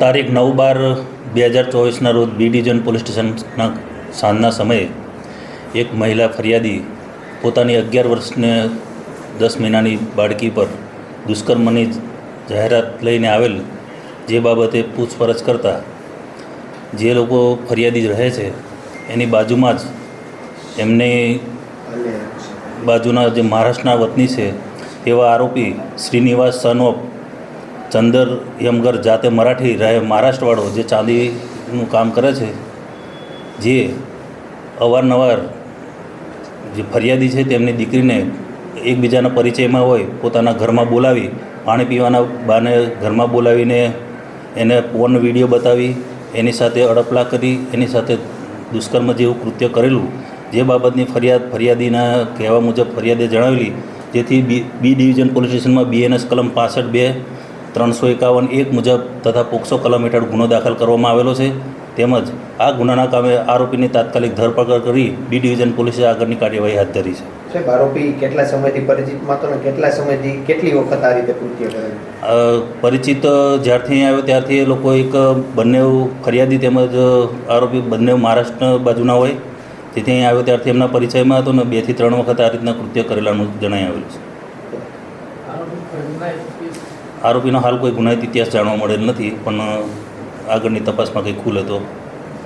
તારીખ નવ બાર બે હજાર ચોવીસના રોજ બી ડિવિઝન પોલીસ સ્ટેશનના સાંજના સમયે એક મહિલા ફરિયાદી પોતાની અગિયાર વર્ષને દસ મહિનાની બાળકી પર દુષ્કર્મની જાહેરાત લઈને આવેલ જે બાબતે પૂછપરછ કરતા જે લોકો ફરિયાદી રહે છે, એની બાજુમાં જ એમની બાજુના જે મહારાષ્ટ્રના વતની છે, એવા આરોપી શ્રીનિવાસ સન ઓફ ચંદર યમગર જાતે મરાઠી રહે, મહારાષ્ટ્રવાળો જે ચાંદીનું કામ કરે છે, જે અવારનવાર જે ફરિયાદી છે તેમની દીકરીને એકબીજાના પરિચયમાં હોય, પોતાના ઘરમાં બોલાવી, પાણી પીવાના બાને ઘરમાં બોલાવીને એને પોર્ન વીડિયો બતાવી, એની સાથે અડપલા કરી, એની સાથે દુષ્કર્મ જેવું કૃત્ય કરેલું, જે બાબતની ફરિયાદ, ફરિયાદીના કહેવા મુજબ ફરિયાદે જણાવેલી, જેથી બી બી ડિવિઝન પોલીસ સ્ટેશનમાં બીએનએસ કલમ પાસઠ બે ત્રણસો એકાવન એક મુજબ તથા પોક્સો કલમ હેઠળ ગુનો દાખલ કરવામાં આવેલો છે. તેમજ આ ગુનાના કામે આરોપીની તાત્કાલિક ધરપકડ કરી બી ડિવિઝન પોલીસે આગળની કાર્યવાહી હાથ ધરી છે. સાહેબ આરોપી કેટલા સમયથી પરિચિતમાં હતો કેટલા સમયથી કેટલી વખત આ રીતે કૃત્ય કરેલું પરિચિત જ્યારથી અહીં આવ્યો ત્યારથી એ લોકો એક બંને ફરિયાદી તેમજ આરોપી બંને મહારાષ્ટ્ર બાજુના હોય. તેથી અહીં આવ્યો ત્યારથી એમના પરિચયમાં હતો ને બેથી ત્રણ વખત આ રીતના કૃત્ય કરેલાનું જણાઈ આવેલું છે. આરોપીનો હાલ કોઈ ગુનાહિત ઇતિહાસ જાણવા મળેલ નથી પણ આગળની તપાસમાં કંઈ ખુલે તો